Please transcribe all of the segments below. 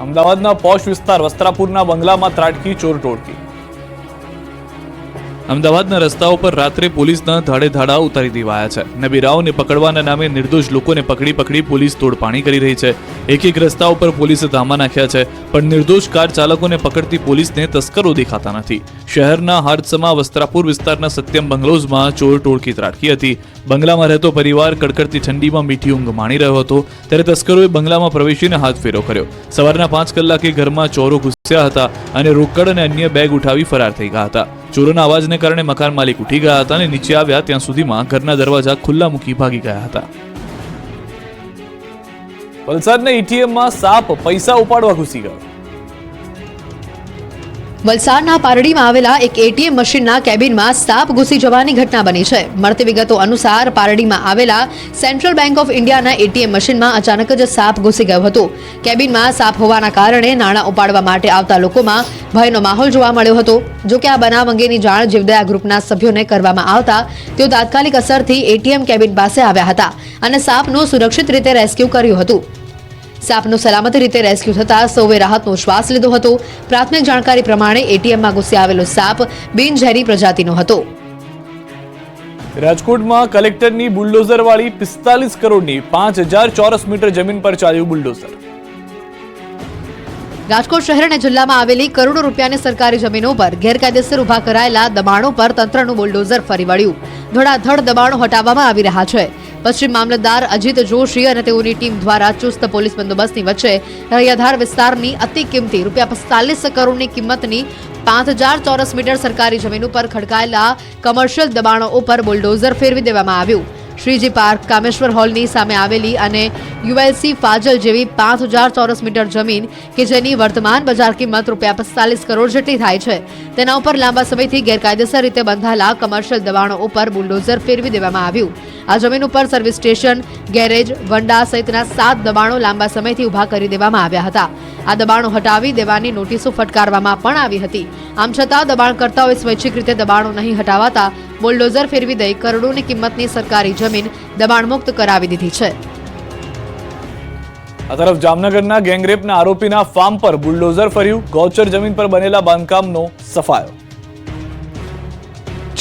અમદાવાદના પોશ વિસ્તાર વસ્ત્રાપુરના બંગલામાં ત્રાટકી ચોર ટોળકી. અમદાવાદના રસ્તાઓ પર રાત્રે પોલીસના ધાડે ધાડા ઉતારી દેવાયા છે. નબીરાઓને પકડવાના નામે નિર્દોષ લોકોને પકડી પકડી પોલીસ તોડપાણી કરી રહી છે. એક એક રસ્તાઓ પર પોલીસે ધામા નાખ્યા છે, પણ નિર્દોષ કાર ચાલકોને પકડતી પોલીસને તસ્કરો દેખાતા નથી. શહેરના હાર્દસમાં વસ્ત્રાપુર વિસ્તારના સત્યમ બંગલોઝમાં ચોર ટોળકી ત્રાટકી હતી. બંગલામાં રહેતો પરિવાર કડકડતી ઠંડીમાં મીઠી ઊંઘ માણી રહ્યો હતો. ત્યારે તસ્કરોએ બંગલામાં પ્રવેશીને હાથ ફેરો કર્યો. સવારના પાંચ કલાકે ઘરમાં ચોરો ઘૂસ્યા હતા અને રોકડ અને અન્ય બેગ ઉઠાવી ફરાર થઈ ગયા હતા. ચોરોના અવાજને કારણે મકાન માલિક ઉઠી ગયા હતા અને નીચે આવ્યા. ત્યાં સુધીમાં ઘરના દરવાજા ખુલ્લા મૂકી ભાગી ગયા હતા. વલસાડના ઈટીએમમાં સાપ પૈસા ઉપાડવા ઘૂસી ગયો. વલસાડના પારડીમાં આવેલા એક એટીએમ મશીનના કેબિનમાં સાપ ઘૂસી જવાની ઘટના બની છે. મળતી વિગતો અનુસાર પારડીમાં આવેલા સેન્ટ્રલ બેંક ઓફ ઇન્ડિયાના એટીએમ મશીનમાં અચાનક જ સાપ ઘૂસી ગયો હતો. કેબિનમાં સાપ હોવાના કારણે નાણાં ઉપાડવા માટે આવતા લોકોમાં ભયનો માહોલ જોવા મળ્યો હતો. જો કે આ બનાવ અંગેની જાણ જીવદયા ગ્રુપના સભ્યોને કરવામાં આવતા તેઓ તાત્કાલિક અસરથી એટીએમ કેબિન પાસે આવ્યા હતા અને સાપનું સુરક્ષિત રીતે રેસ્ક્યુ કર્યું હતું. સાપનું સલામત રીતે રેસ્ક્યુ થતાં સૌએ રાહતનો શ્વાસ લીધો હતો. પ્રાથમિક જાણકારી પ્રમાણે એટીએમમાં ઘૂસી આવેલો સાપ બિનઝેરી પ્રજાતિનો હતો. રાજકોટમાં કલેક્ટરની બુલડોઝરવાળી પિસ્તાલીસ કરોડની પાંચ હજાર ચોરસ મીટર જમીન પર ચાલ્યું બુલડોઝર. રાજકોટ શહેર અને જિલ્લામાં આવેલી કરોડો રૂપિયાની સરકારી જમીનો પર ગેરકાયદેસર ઊભા કરાયેલા દબાણો પર તંત્રનું બુલડોઝર ફરી વળ્યું. ધડાધડ દબાણો હટાવવામાં આવી રહ્યા છે. પશ્ચિમ મામલતદાર અજીત જોશી અને તેઓની ટીમ દ્વારા ચુસ્ત પોલીસ બંદોબસ્તની વચ્ચે રૈયાધાર વિસ્તારની અતિ કિંમતી રૂપિયા પિસ્તાલીસ કરોડની કિંમતની પાંચ હજાર ચોરસ મીટર સરકારી જમીન ઉપર ખડકાયેલા કમર્શિયલ દબાણો ઉપર બુલડોઝર ફેરવી દેવામાં આવ્યું. શ્રીજી પાર્ક કામેશ્વર હોલની સામે આવેલી અને યુએલસી ફાજલ જેવી પાંચ હજાર ચોરસ મીટર જમીન કે જેની વર્તમાન બજાર કિંમત રૂપિયા પિસ્તાલીસ કરોડ જેટલી થાય છે. તેના ઉપર લાંબા સમયથી ગેરકાયદેસર રીતે બંધાયેલા કમર્શિયલ દબાણો ઉપર બુલડોઝર ફેરવી દેવામાં આવ્યું. આ જમીન ઉપર સર્વિસ સ્ટેશન ગેરેજ વંડા સહિતના સાત દબાણો લાંબા સમયથી ઊભા કરી દેવામાં આવ્યા હતા. આ દબાણો હટાવી દેવાની નોટિસો ફટકારવામાં પણ આવી હતી. આમ છતાં દબાણકર્તાઓએ સ્વૈચ્છિક રીતે દબાણો નહીં હટાવાતા બુલડોઝર ફેરવી દઈ કરોડોની કિંમતની સરકારી જમીન દબાણમુક્ત કરાવી દીધી છે. આ તરફ જામનગરના ગેંગરેપના આરોપીના ફાર્મ પર બુલડોઝર ફર્યું. ગૌચર જમીન પર બનેલા બાંધકામનો સફાયો.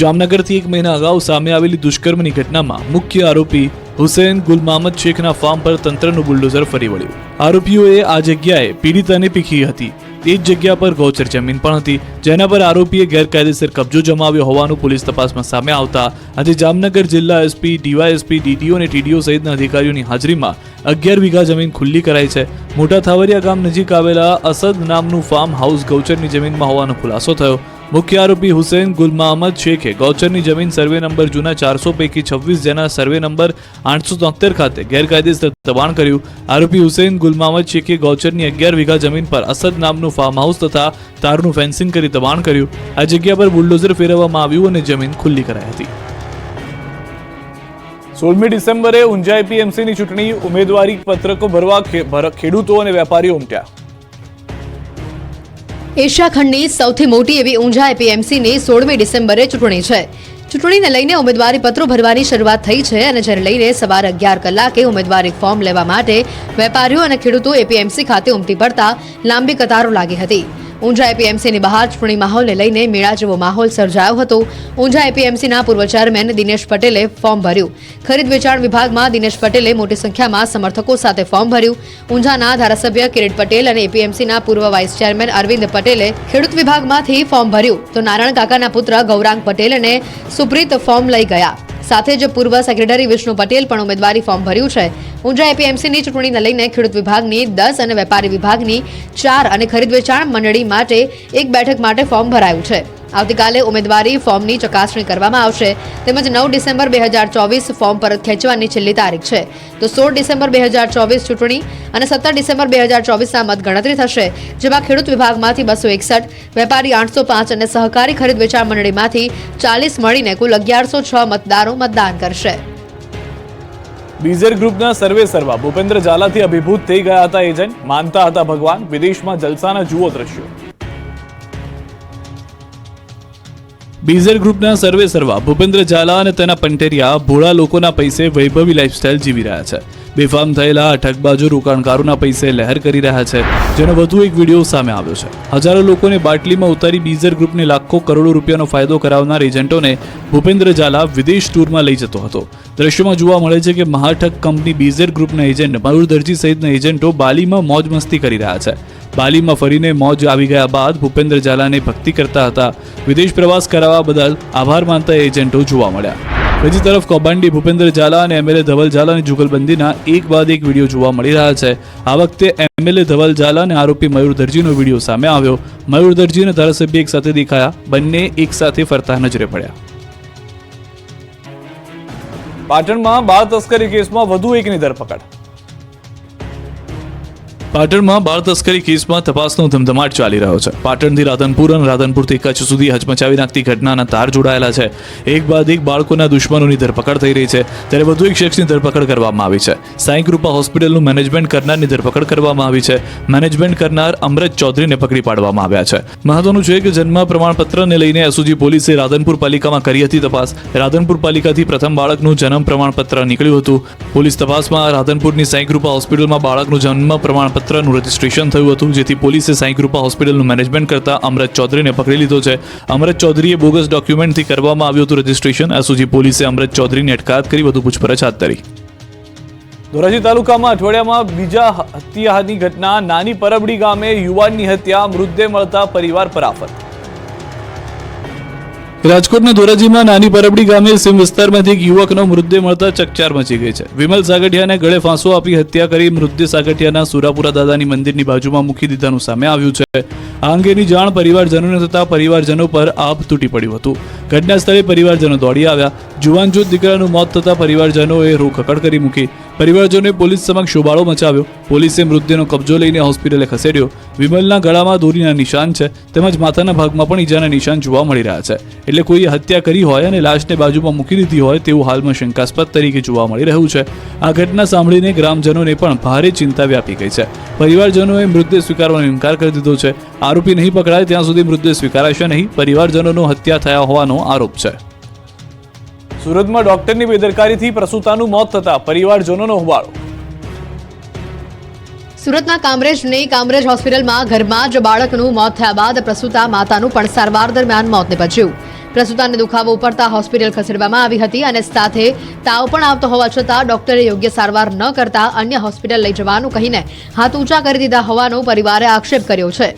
જામનગરથી એક મહિના અગાઉ સામે આવેલી દુષ્કર્મની ઘટનામાં મુખ્ય આરોપી હુસેન ગુલ મહમદ શેખના ફાર્મ પર તંત્રનું બુલડોઝર ફરી વળ્યું. આરોપીઓએ આ જગ્યાએ પીડિતાને પીખી હતી. તે જ જગ્યા પર ગૌચર જમીન પણ હતી, જેના પર આરોપીએ ગેરકાયદેસર કબજો જમાવ્યો હોવાનું પોલીસ તપાસમાં સામે આવતા આજે જામનગર જિલ્લા એસપી, ડીવાયએસપી, ડીડીઓ અને ટીડીઓ સહિતના અધિકારીઓની હાજરીમાં અગિયાર વીઘા જમીન ખુલ્લી કરાઈ છે. મોટા થાવરિયા ગામ નજીક આવેલા અસદ નામનું ફાર્મ હાઉસ ગૌચરની જમીનમાં હોવાનો ખુલાસો થયો. મુખ્ય આરોપી હુસેન ગુલ શેખે ગૌચરની જમીન સર્વે નંબર જૂના ચારસો પૈકી છવ્વીસ જેના સર્વે નંબર આઠસો તોતેર ખાતે ગેરકાયદેસર દબાણ કર્યું. આરોપી હુસેન ગુલ શેખે ગૌચરની અગિયાર વીઘા જમીન પર અસદ નામનું ફાર્મ હાઉસ તથા તારનું ફેન્સિંગ કરી દબાણ કર્યું. આ જગ્યા પર બુલડોઝર ફેરવવામાં આવ્યું અને જમીન ખુલ્લી કરાઈ હતી. સોળમી ડિસેમ્બરે ઊંઝા એપીએમસીની ચૂંટણી ઉમેદવારી પત્રકો ભરવા ખેડૂતો અને વેપારીઓ ઉમટ્યા. એશિયા ખંડની સૌથી મોટી એવી ઊંઝા એપીએમસીની સોળમી ડિસેમ્બરે ચૂંટણી છે. ચૂંટણીને લઈને ઉમેદવારી પત્રો ભરવાની શરૂઆત થઈ છે અને જેને લઈને સવારે અગિયાર કલાકે ઉમેદવારી ફોર્મ લેવા માટે વેપારીઓ અને ખેડૂતો એપીએમસી ખાતે ઉમટી પડતા લાંબી કતારો લાગી હતી. ઊંઝા એપીએમસીની બહાર ચૂંટણી માહોલને લઈને મેળા જેવો માહોલ સર્જાયો હતો. ઊંઝા એપીએમસીના પૂર્વ ચેરમેન દિનેશ પટેલે ફોર્મ ભર્યું. ખરીદ વેચાણ વિભાગમાં દિનેશ પટેલે મોટી સંખ્યામાં સમર્થકો સાથે ફોર્મ ભર્યું. ઊંઝાના ધારાસભ્ય કિરીટ પટેલ અને એપીએમસીના પૂર્વ વાઇસ ચેરમેન અરવિંદ પટેલે ખેડૂત વિભાગમાંથી ફોર્મ ભર્યું. તો નારાયણ કાકાના પુત્ર ગૌરાંગ પટેલ અને સુપ્રીત ફોર્મ લઈ ગયા. સાથે જ પૂર્વ સેક્રેટરી વિષ્ણુ પટેલ પણ ઉમેદવારી ફોર્મ ભર્યું છે. ઊંઝા એપીએમસીની ચૂંટણીને લઈને ખેડૂત વિભાગની, દસ અને વેપારી વિભાગની, ચાર અને ખરીદ વેચાણ મંડળી માટે એક બેઠક માટે ફોર્મ ભરાયું છે. આવતીકાલે ઉમેદવારી ફોર્મની ચકાસણી કરવામાં આવશે. તેમજ નવ ડિસેમ્બર બે હજાર ચોવીસ ફોર્મ પરત ખેંચવાની છેલ્લી તારીખ છે. તો સોળ ડિસેમ્બર બે હજાર ચોવીસ ચૂંટણી અને સત્તર ડિસેમ્બર બે હજાર ચોવીસના મતગણતરી થશે, જેમાં ખેડૂત વિભાગમાંથી બસો એકસઠ, વેપારી આઠસો પાંચ અને સહકારી ખરીદ વેચાણ મંડળીમાંથી ચાલીસ મળીને કુલ અગિયારસો છ મતદારો મતદાન કરશે. બીઝર ગ્રુપના સર્વે સર્વા ભૂપેન્દ્ર ઝાલાથી અભિભૂત થઈ ગયા હતા એજન્ટ માનતા હતા ભગવાન, વિદેશમાં જલસાના જુઓ દ્રશ્યો. બીઝર ગ્રુપના સર્વે સર્વા ભૂપેન્દ્ર ઝાલા અને તેના પંટેરિયા ભોળા લોકોના પૈસે વૈભવી લાઇફસ્ટાઇલ જીવી રહ્યા છે. બેફામ થયેલા આ ઠગબાજો રોકાણકારોના પૈસે લહેર કરી રહ્યા છે, જેનો વધુ એક વીડિયો સામે આવ્યો છે. હજારો લોકોને બાટલીમાં ઉતારી બીઝર ગ્રુપને લાખો કરોડો રૂપિયાનો ફાયદો કરાવનાર એજન્ટોને ભૂપેન્દ્ર ઝાલા વિદેશ ટૂરમાં લઈ જતો હતો. દ્રશ્યોમાં જોવા મળે છે કે મહાઠગ કંપની બીઝર ગ્રુપના એજન્ટ મયુર દરજી સહિતના એજન્ટો બાલીમાં મોજ મસ્તી કરી રહ્યા છે. બાલીમાં ફરીને મોજ આવી ગયા બાદ ભૂપેન્દ્ર ઝાલાને ભક્તિ કરતા હતા. વિદેશ પ્રવાસ કરાવવા બદલ આભાર માનતા એજન્ટો જોવા મળ્યા. બીજી તરફ કૌભાંડી ભૂપેન્દ્ર ઝાલા અને એમએલએ ધવલ ઝાલાની જુગલબંધીના એક બાદ એક વીડિયો જોવા મળી રહ્યા છે. આ વખતે એમએલએ ધવલ ઝાલા અને આરોપી મયુર દરજીનો વીડિયો સામે આવ્યો. મયુર દરજી અને ધારાસભ્ય એક સાથે દેખાયા. બંને એક સાથે ફરતા નજરે પડ્યા. પાટણમાં બાળ તસ્કરી કેસમાં વધુ એકની ધરપકડ. પાટણમાં બાળ તસ્કરી કેસમાં તપાસનો ધમધમાટ ચાલી રહ્યો છે. પાટણથી રાધનપુર અને રાધનપુરથી કચ્છ સુધી હચમચાવી નાખતી ઘટનાના તાર જોડાયેલા છે. એક બાદ એક બાળકોના દુશ્મનોની ધરપકડ થઈ રહી છે. ત્યારે વધુ એક શખ્સની ધરપકડ કરવામાં આવી છે. સાંઈ કૃપા હોસ્પિટલનું મેનેજમેન્ટ કરનારની ધરપકડ કરવામાં આવી છે. મેનેજમેન્ટ કરનાર અમૃત ચૌધરીને પકડી પાડવામાં આવ્યા છે. મહત્વનું છે કે જન્મ પ્રમાણપત્રને લઈને એસઓજી પોલીસે રાધનપુર પાલિકામાં કરી હતી તપાસ. રાધનપુર પાલિકાથી પ્રથમ બાળકનું જન્મ પ્રમાણપત્ર નીકળ્યું હતું. પોલીસ તપાસમાં રાધનપુરની સાંઈ કૃપા હોસ્પિટલમાં બાળકનું જન્મ પ્રમાણપત્રનું રજીસ્ટ્રેશન થયું હતું, જેથી પોલીસે સાંઈકૃપા હોસ્પિટલનું મેનેજમેન્ટ કરતા અમૃત ચૌધરીને પકડી લીધો છે. અમરત ચૌધરીએ બોગસ ડોક્યુમેન્ટથી કરવામાં આવ્યું હતું રજીસ્ટ્રેશન. આ સુધી પોલીસે અમરત ચૌધરીની અટકાયત કરી, વધુ પૂછપરછ હાથ ધરી. ધોરાજી તાલુકામાં અઠવાડિયામાં બીજા હત્યાની ઘટના નાની પરબડી ગામે યુવાનની હત્યા, મૃતદેહ મળતા પરિવાર પર આફત. રાજકોટના ધોરાજીમાં નાની પરબડી ગામે સીમ વિસ્તારમાંથી એક યુવકનો મૃતદેહ મળતા ચકચાર મચી ગઈ છે. વિમલ સાગઠિયાને ગળે ફાંસો આપી હત્યા કરી મૃતદેહ સાગઠિયાના સુરાપુરા દાદાની મંદિરની બાજુમાં મૂકી દીધાનું સામે આવ્યું છે. આ અંગેની જાણ પરિવારજનોને થતા પરિવારજનો પર આપ તૂટી પડ્યું હતું. ઘટના સ્થળે પરિવારજનો દોડી આવ્યા. જુવાન જૂથ દીકરાનું મોત થતા પરિવારજનોએ રોકકડ કરી મૂકી પરિવારજનોએ પોલીસ સમક્ષ શોબાળો મચાવ્યો. પોલીસે મૃતદેહનો કબજો લઈને હોસ્પિટલે ખસેડ્યો. વિમલના ગળામાં દોરીના નિશાન છે. તેમજ માથાના ભાગમાં પણ ઈજાના નિશાન જોવા મળી રહ્યા છે. એટલે કોઈએ હત્યા કરી હોય અને લાશને બાજુમાં મૂકી દીધી હોય તેવું હાલમાં શંકાસ્પદ તરીકે જોવા મળી રહ્યું છે. આ ઘટના સાંભળીને ગ્રામજનોને પણ ભારે ચિંતા વ્યાપી ગઈ છે. પરિવારજનોએ મૃતદેહ સ્વીકારવાનો ઇનકાર કરી દીધો છે. આરોપી નહીં પકડાય ત્યાં સુધી મૃતદેહ સ્વીકારાશે નહીં. પરિવારજનોનો હત્યા થયા હોવાનો આરોપ છે. સુરતમાં ડોક્ટરની બેદરકારીથી પ્રસૂતાનું મોત થતા પરિવારજનોનો હોબાળો સુરતના કામરેજની કામરેજ હોસ્પિટલમાં ઘરમાં જ બાળકનું મોત થયા બાદ પ્રસૂતા માતાનું પણ સારવાર દરમિયાન મોત નિપજ્યું. પ્રસૂતાને દુખાવો ઉપડતા હોસ્પિટલ ખસેડવામાં આવી હતી અને સાથે તાવ પણ આવતો હોવા છતાં ડોક્ટરે યોગ્ય સારવાર ન કરતા અન્ય હોસ્પિટલ લઈ જવાનું કહીને હાથ ઊંચા કરી દીધા હોવાનો પરિવારે આક્ષેપ કર્યો છે.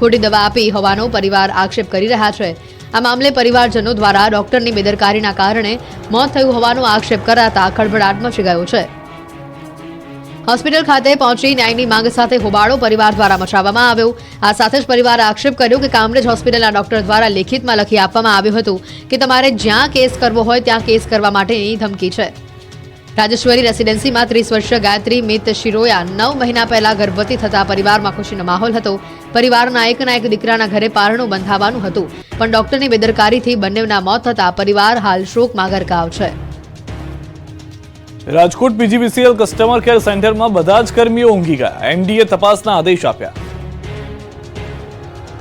ખોટી દવા આપી હોવાનો પરિવાર આક્ષેપ કરી રહ્યા છે. આ મામલે પરિવારજનો દ્વારા ડોક્ટરની બેદરકારીના કારણે મોત થયું હોવાનો આક્ષેપ કરાતા ખળભળાટ મચી ગયો છે. હોસ્પિટલ ખાતે પહોંચી ન્યાયની માંગ સાથે હોબાળો પરિવાર દ્વારા મચાવવામાં આવ્યો. આ સાથે જ પરિવારે આક્ષેપ કર્યો કે કામરેજ હોસ્પિટલના ડોક્ટર દ્વારા લેખિતમાં લખી આપવામાં આવ્યું હતું કે તમારે જ્યાં કેસ કરવો હોય ત્યાં કેસ કરવા માટેની ધમકી છે. રાજેશ્વરી રેસિડેન્સીમાં ત્રીસ વર્ષીય ગાયત્રી મિત શિરોયા નવ મહિના પહેલા ગર્ભવતી થતા પરિવારમાં ખુશીનો માહોલ હતો. પરિવારના એકના એક દીકરાના ઘરે પારણું બંધાવવાનું હતું. પણ ડોક્ટરની બેદરકારીથી બંનેના મોત થતા પરિવાર હાલ શોકમાં ગરકાવ છે. રાજકોટ પીજીવીસીએલ કસ્ટમર કેર સેન્ટરમાં બધા જ કર્મીઓ ઊંઘી ગયા. એમડીએ તપાસના આદેશ આપ્યા.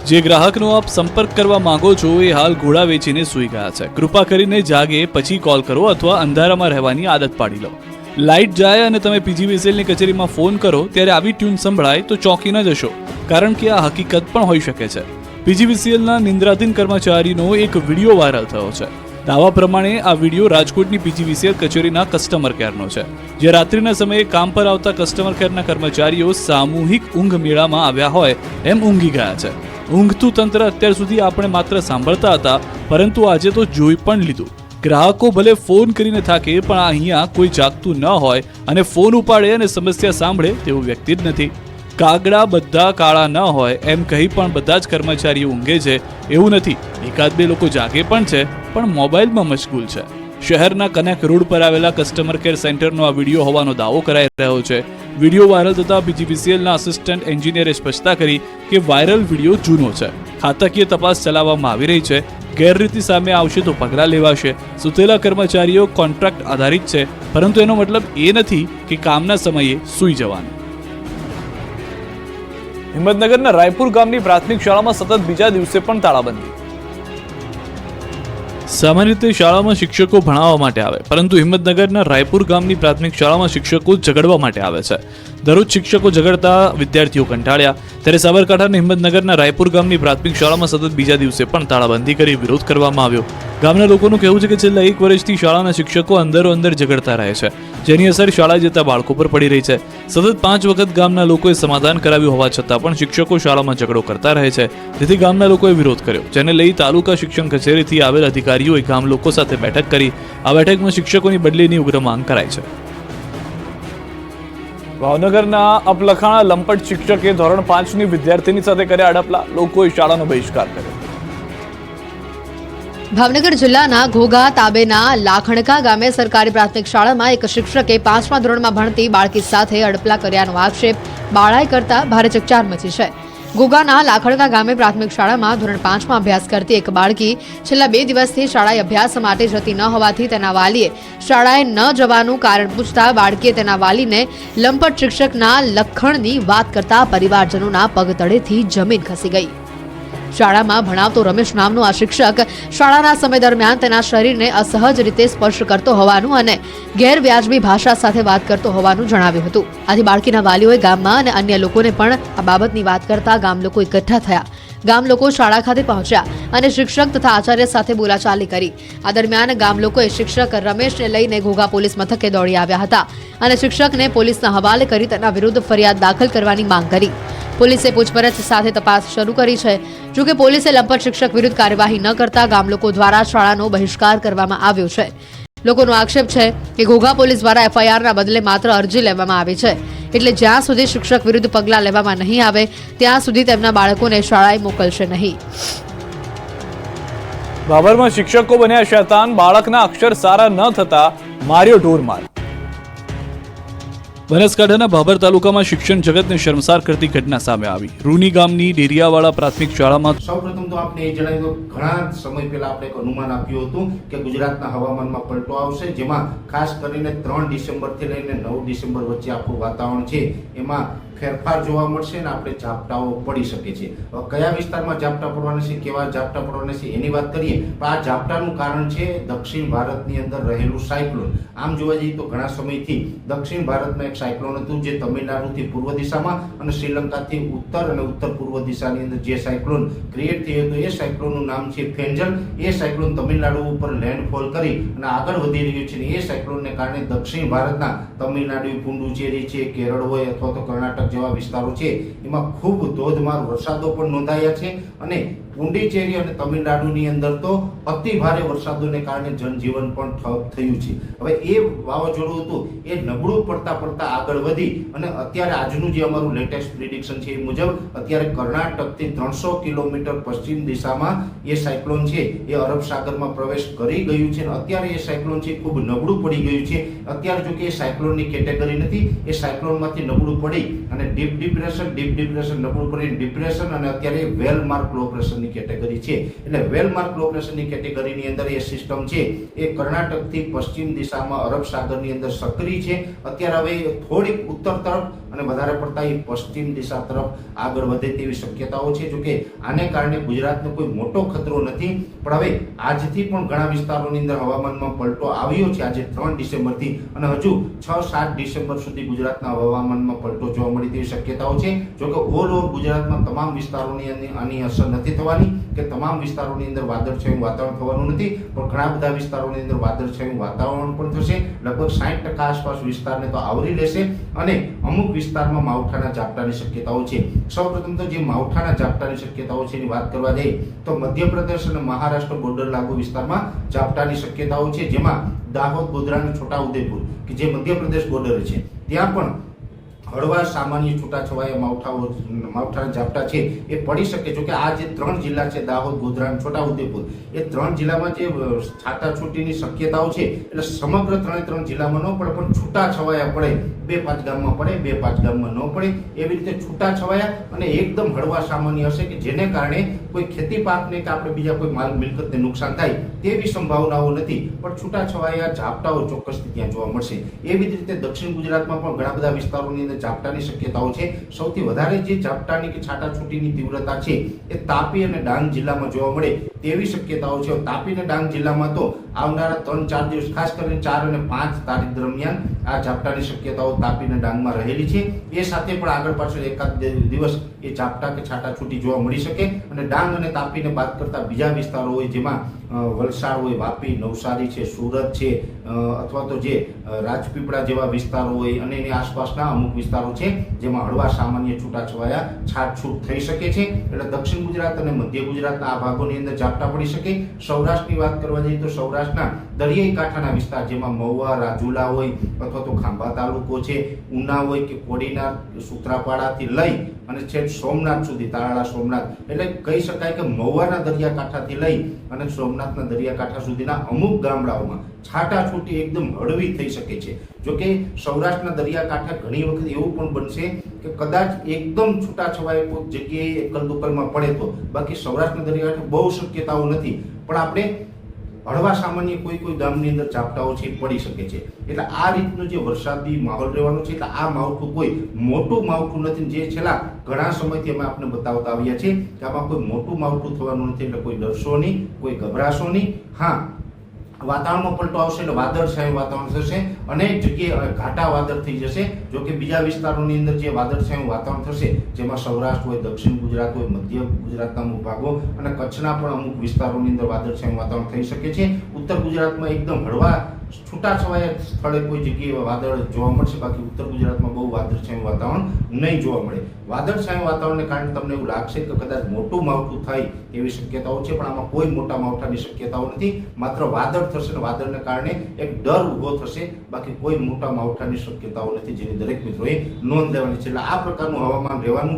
જે ગ્રાહકનો આપ સંપર્ક કરવા માંગો છો એ હાલ ઘોડા વેચીને સૂઈ ગયા છે. કૃપા કરીને જાગે, પછી કોલ કરો અથવા અંધારામાં રહેવાની આદત પાડી લો. લાઇટ જાય અને તમે પીજીવીસીએલની કચેરીમાં ફોન કરો, ત્યારે આવી ટ્યુન સંભળાય તો ચોંકી ન જશો, કારણ કે આ હકીકત પણ હોઈ શકે છે. પીજીવીસીએલના નિંદ્રાધીન કર્મચારીનો એક વીડિયો વાયરલ થયો છે. દાવા પ્રમાણે આ વીડિયો રાજકોટની પીજીવીસીએલ કચેરીના કસ્ટમર કેરનો છે. જે રાત્રિના સમયે કામ પર આવતા કસ્ટમર કેરના કર્મચારીઓ સામૂહિક ઊંઘ મેળામાં આવ્યા હોય એમ ઊંઘી ગયા છે. ઊંઘતું તંત્ર અત્યાર સુધી આપણે માત્ર સાંભળતા હતા, પરંતુ આજે તો જોઈ પણ લીધું. ગ્રાહકો ભલે ફોન કરીને થાકે, પણ આ અહીંયા કોઈ જાગતું ન હોય અને ફોન ઉપાડે અને સમસ્યા સાંભળે તેવું વ્યક્તિ જ નથી. કાગડા બધા કાળા ન હોય, એમ કહી પણ બધા જ કર્મચારીઓ ઊંઘે છે, એવું નથી. એકાદ બે લોકો જાગે પણ છે, પણ મોબાઈલમાં મશગુલ છે. શહેરના કનેક રોડ પર આવેલા કસ્ટમર કેર સેન્ટરનો આ વીડિયો હોવાનો દાવો કરાઈ રહ્યો છે. વીડિયો વાયરલ થતા બીજીવીસીએલના આસિસ્ટન્ટ એન્જિનિયરે સ્પષ્ટતા કરી કે વાયરલ વીડિયો જૂનો છે. ખાતાકીય તપાસ ચલાવવામાં આવી રહી છે. ગેરરીતિ સામે આવશે તો પગલાં લેવાશે. સુતેલા કર્મચારીઓ કોન્ટ્રાક્ટ આધારિત છે. પરંતુ એનો મતલબ એ નથી કે કામના સમયે સૂઈ જવાનું. હિંમતનગરના રાયપુર ગામની પ્રાથમિક શાળામાં સતત બીજા દિવસે પણ તાળાબંધી. સામાન્ય રીતે શાળામાં શિક્ષકો ભણાવવા માટે આવે, પરંતુ હિંમતનગરના રાયપુર ગામની પ્રાથમિક શાળામાં શિક્ષકો ઝઘડવા માટે આવે છે. દરરોજ શિક્ષકો ઝઘડતા વિદ્યાર્થીઓ કંટાળ્યા. ત્યારે સાબરકાંઠાના હિંમતનગરના રાયપુર ગામની પ્રાથમિક શાળામાં સતત બીજા દિવસે પણ તાળાબંધી કરી વિરોધ કરવામાં આવ્યો. ગામના લોકોનું કહેવું છે કે છેલ્લા એક વર્ષથી શાળાના શિક્ષકો અંદરો અંદર ઝઘડતા રહે છે, જેની અસર શાળા જતા બાળકો પર પડી રહી છે. સતત પાંચ વખત ગામના લોકોએ સમાધાન કરાવ્યું હોવા છતાં પણ શિક્ષકો શાળામાં ઝઘડો કરતા રહે છે. જેથી ગામના લોકોએ વિરોધ કર્યો, જેને લઈ તાલુકા શિક્ષણ કચેરીથી આવેલ અધિકારીઓએ ગામ લોકો સાથે બેઠક કરી, આ બેઠકમાં શિક્ષકોની બદલીની ઉગ્ર માંગ કરાઈ છે. ભાવનગરના અપલખાણા લંપટ શિક્ષકે ધોરણ પાંચની વિદ્યાર્થીની સાથે કર્યા અડપલા, લોકોએ શાળાનો બહિષ્કાર કર્યો. ભાવનગર જિલ્લાના ઘોઘા, તાબેના, લાખણકા ગામે સરકારી પ્રાથમિક શાળામાં એક શિક્ષકે પાંચમા ધોરણમાં ભણતી બાળકી સાથે અડપલા કર્યાનો આક્ષેપ બાળાએ કરતા ભારે ચકચાર મચી છે. ઘોઘાના લાખણકા ગામે પ્રાથમિક શાળામાં ધોરણ પાંચમાં અભ્યાસ કરતી એક બાળકી છેલ્લા બે દિવસથી શાળાએ અભ્યાસ માટે જતી ન હોવાથી તેના વાલીએ શાળાએ ન જવાનું કારણ પૂછતા બાળકીએ તેના વાલીને લંપટ શિક્ષકના લખણની વાત કરતા પરિવારજનોના પગતળેથી જમીન ખસી ગઈ. શાળામાં ભણાવતો રમેશ નામનો આ શિક્ષક શાળાના સમય દરમિયાન તેના શરીરને અસહજ રીતે સ્પર્શ કરતો હોવાનું અને ગેરવ્યાજબી ભાષા સાથે વાત કરતો હોવાનું જણાવ્યું હતું. આથી બાળકીના વાલીઓએ ગામમાં અને અન્ય લોકોને પણ આ બાબતની વાત કરતા ગામ લોકો એકઠા થયા. ગામ લોકો શાળા ખાતે પહોંચ્યા અને શિક્ષક તથા આચાર્ય સાથે બોલાચાલી કરી. આ દરમિયાન ગામ લોકોએ શિક્ષક રમેશને લઈને ઘોઘા પોલીસ મથકે દોડી આવ્યા હતા અને શિક્ષકને પોલીસના હવાલે કરી તેના વિરુદ્ધ ફરિયાદ દાખલ કરવાની માંગ કરી. પોલીસે પૂછપરછ સાથે તપાસ શરૂ કરી છે. જોકે પોલીસે લંપટ શિક્ષક વિરુદ્ધ કાર્યવાહી ન કરતા ગામ લોકો દ્વારા શાળાનો બહિષ્કાર કરવામાં આવ્યો છે. લોકોનો આક્ષેપ છે કે ઘોઘા પોલીસ દ્વારા એફઆઈઆરના બદલે માત્ર અરજી લેવામાં આવી છે. એટલે જ્યાં સુધી શિક્ષક વિરુદ્ધ પગલાં લેવામાં નહીં આવે, ત્યાં સુધી તેમના બાળકોને શાળાએ મોકલશે નહીં. બાબરમાં શિક્ષકો બન્યા શૈતાન, બાળકના અક્ષર સારા ન થતા માર્યો ઢોરમાર. બનાસકાંઠાના ભાભર તાલુકામાં શિક્ષણ જગતને શર્મસાર કરતી ઘટના સામે આવી. રૂની ગામની ડેરિયાવાળા પ્રાથમિક શાળામાં સૌપ્રથમ તો આપણે એ જણાવ્યું તો ઘણા સમય પહેલા આપણે એક અનુમાન આપ્યું હતું કે ગુજરાતના હવામાનમાં પલટો આવશે, જેમાં ખાસ કરીને ત્રણ ડિસેમ્બરથી લઈને નવ ડિસેમ્બર વચ્ચે આપણું વાતાવરણ છે. એમાં ફેરફાર જોવા મળશે અને આપણે ઝાપટાઓ પડી શકે છે કયા વિસ્તારમાં ઝાપટા પડવાના છે, કેવા ઝાપટા પડવાના છે, એની વાત કરીએ તો આ ઝાપટાનું કારણ છે દક્ષિણ ભારતની અંદર રહેલું સાયક્લોન. આમ જોવા જઈએ તો ઘણા સમયથી દક્ષિણ ભારતમાં એક સાયક્લોન હતું, જે તમિલનાડુથી પૂર્વ દિશામાં અને શ્રીલંકાથી ઉત્તર અને ઉત્તર પૂર્વ દિશાની અંદર જે સાયક્લોન ક્રિએટ થયું હતું, એ સાયક્લોનનું નામ છે ફેન્જલ. એ સાયક્લોન તમિલનાડુ ઉપર લેન્ડફોલ કરી અને આગળ વધી રહ્યું છે એ સાયક્લોનને કારણે દક્ષિણ ભારતના તમિલનાડુ, પુંડુચેરી છે, કેરળ હોય અથવા તો કર્ણાટક જેવા વિસ્તારો છે એમાં ખૂબ ધોધમાર વરસાદો પણ નોંધાયા છે અને પુંડીચેરી અને તમિલનાડુની અંદર તો અતિ ભારે વરસાદોને કારણે જનજીવન પણ થયું છે. હવે એ વાવાઝોડું હતું, એ નબળું પડતા પડતા આગળ વધી અને અત્યારે આજનું જે અમારું લેટેસ્ટ પ્રિડિક્શન છે એ મુજબ અત્યારે કર્ણાટકથી ત્રણસો કિલોમીટર પશ્ચિમ દિશામાં એ સાયક્લોન છે, એ અરબ સાગરમાં પ્રવેશ કરી ગયું છે અને અત્યારે એ સાયક્લોન છે ખૂબ નબળું પડી ગયું છે. અત્યારે જો કે એ સાયક્લોનની કેટેગરી નથી, એ સાયક્લોનમાંથી નબળું પડી અને ડીપ ડિપ્રેશન ડીપ ડિપ્રેશન નબળું પડી ડિપ્રેશન અને અત્યારે વેલ માર્ક લો પ્રેશરની કેટેગરી છે. એટલે વેલ માર્ક લો કેટેગરીની અંદર એ સિસ્ટમ છે. એ કર્ણાટકથી પશ્ચિમ દિશામાં અરબ સાગરની અંદર સક્રિય છે. અત્યારે હવે થોડીક ઉત્તર તરફ અને વધારે પડતા એ પશ્ચિમ દિશા તરફ આગળ વધે તેવી શક્યતાઓ છે. જોકે આને કારણે ગુજરાતનો કોઈ મોટો ખતરો નથી. પણ હવે આજથી પણ ઘણા વિસ્તારોની અંદર હવામાનમાં પલટો આવ્યો છે. આજે ત્રણ ડિસેમ્બરથી અને હજુ છ સાત ડિસેમ્બર સુધી ગુજરાતના હવામાનમાં પલટો જોવા મળી તેવી શક્યતાઓ છે. જોકે ઓલ ઓવર ગુજરાતમાં તમામ વિસ્તારોની આની- અસર નથી થવાની. કે તમામ વિસ્તારોની અંદર વાદળછાયું વાતાવરણ થવાનું નથી, પણ ઘણા બધા વિસ્તારોની અંદર વાદળછાયું વાતાવરણ પણ થશે. લગભગ સાઠ ટકા આસપાસ વિસ્તારને તો આવરી લેશે અને અમુક વિસ્તારમાં માવઠાના ઝાપટાની શક્યતાઓ છે. સૌપ્રથમ તો જે માવઠાના ઝાપટાની શક્યતાઓ છે એની વાત કરવા જઈએ તો મધ્યપ્રદેશ અને મહારાષ્ટ્ર બોર્ડર લાગુ વિસ્તારમાં ઝાપટાની શક્યતાઓ છે, જેમાં દાહોદ ગોધરા અને છોટાઉદેપુર, કે જે મધ્યપ્રદેશ બોર્ડર છે. ત્યાં પણ હળવા સામાન્ય છૂટાછવાયા માવઠાઓ, માવઠાના ઝાપટા છે, એ પડી શકે જો કે આ જે ત્રણ જિલ્લા છે, દાહોદ, ગોધરા છોટાઉદેપુર, એ ત્રણ જિલ્લામાં જે છાટાછૂટીની શક્યતાઓ છે, એટલે સમગ્ર ત્રણે ત્રણ જિલ્લામાં ન પડે, પણ છૂટાછવાયા પડે બે પાંચ ગામમાં પડે બે પાંચ ગામમાં ન પડે, એવી રીતે છૂટા છવાયા અને એકદમ હળવા સામાન્ય હશે કે જેને કારણે કોઈ ખેતી પાકને કે આપણે બીજા કોઈ માલ મિલકતને નુકસાન થાય તેવી સંભાવનાઓ નથી. પણ છૂટા છવાયા ઝાપટાઓ ચોક્કસથી ત્યાં જોવા મળશે. એવી જ રીતે દક્ષિણ ગુજરાતમાં પણ ઘણા બધા વિસ્તારોની અંદર ઝાપટાની શક્યતાઓ છે. સૌથી વધારે જે ઝાપટાની કે છાટાછૂટીની તીવ્રતા છે એ તાપી અને ડાંગ જિલ્લામાં જોવા મળે તેવી શક્યતાઓ છે. તાપી અને ડાંગ જિલ્લામાં તો આવનારા ત્રણ, ચાર દિવસ, ખાસ કરીને ચાર અને પાંચ તારીખ દરમિયાન આ ઝાપટાની શક્યતાઓ તાપીના ડાંગમાં રહેલી છે. એ સાથે પણ આગળ પાછળ એકાદ દિવસ એ ઝાપટા કે છાટા છૂટી જોવા મળી શકે અને ડાંગ અને તાપીને બાદ કરતા બીજા વિસ્તારો હોય જેમાં વલસાડ હોય, વાપી, નવસારી છે, સુરત છે અથવા તો જે રાજપીપળા જેવા વિસ્તારો હોય અને એની આસપાસના અમુક વિસ્તારો છે જેમાં હળવા સામાન્ય છૂટાછવાયા છાટછૂટ થઈ શકે છે. એટલે દક્ષિણ ગુજરાત અને મધ્ય ગુજરાતના આ ભાગોની અંદર ઝાપટા પડી શકે. સૌરાષ્ટ્રની વાત કરવા જઈએ તો સૌરાષ્ટ્રના દરિયાઈ કાંઠાના વિસ્તાર જેમાં મહુવા, રાજુલા હોય અથવા તો ખાંભા તાલુકો છે, ઉના હોય કે કોડીનાર, સુત્રાપાડાથી લઈ અને છેક સોમનાથ સુધી, તારાળા સોમનાથ. એટલે કહી શકાય કે મહુવાના દરિયાકાંઠાથી લઈ અને સોમનાથના દરિયાકાંઠા સુધીના અમુક ગામડાઓમાં છાટાછૂટી એકદમ હળવી થઈ શકે છે. જોકે સૌરાષ્ટ્રના દરિયાકાંઠા ઘણી વખત એવું પણ બનશે કે કદાચ એકદમ છૂટાછવાય કોઈક જગ્યાએ એકલ દુકલમાં પડે તો. બાકી સૌરાષ્ટ્રના દરિયાકાંઠે બહુ શક્યતાઓ નથી. પણ આપણે હળવા સામાન્ય કોઈ કોઈ ગામની અંદર ઝાપટાઓ છે, પડી શકે છે. એટલે આ રીતનો જે વરસાદી માહોલ રહેવાનો છે, એટલે આ માવઠું કોઈ મોટું માવઠું નથી. જે છેલ્લા ઘણા સમયથી અમે આપને બતાવતા આવ્યા છીએ કે આમાં કોઈ મોટું માવઠું થવાનું નથી, એટલે કોઈ ડરશો નહીં, કોઈ ગભરાશો નહીં. હા વાતાવરણમાં પલટો આવશે એટલે વાદળછાયું વાતાવરણ થશે અનેક જગ્યાએ ઘાટા વાદળ થઈ જશે, જો કે બીજા વિસ્તારોની અંદર જે વાદળછાયું વાતાવરણ થશે, જેમાં સૌરાષ્ટ્ર હોય, દક્ષિણ ગુજરાત હોય, મધ્ય ગુજરાતના અમુક ભાગો અને કચ્છના પણ અમુક વિસ્તારોની અંદર વાદળછાયું વાતાવરણ થઈ શકે છે. ઉત્તર ગુજરાતમાં એકદમ હળવા છૂટાછવાયા સ્થળે કોઈ જગ્યાએ વાદળ જોવા મળશે? બાકી ઉત્તર ગુજરાતમાં બહુ વાદળછાયું વાતાવરણ નહીં જોવા મળે. વાદળછાયું વાતાવરણને કારણે તમને એવું લાગશે કે કદાચ મોટું માવઠું થાય એવી શક્યતાઓ છે, પણ આમાં કોઈ મોટા માવઠાની શક્યતાઓ નથી. માત્ર વાદળ થશે અને વાદળને કારણે એક ડર ઊભો થશે. બાકી કોઈ મોટા માવઠાની શક્યતાઓ નથી જેની દરેક મિત્રોએ નોંધ લેવાની છે. એટલે આ પ્રકારનું હવામાન રહેવાનું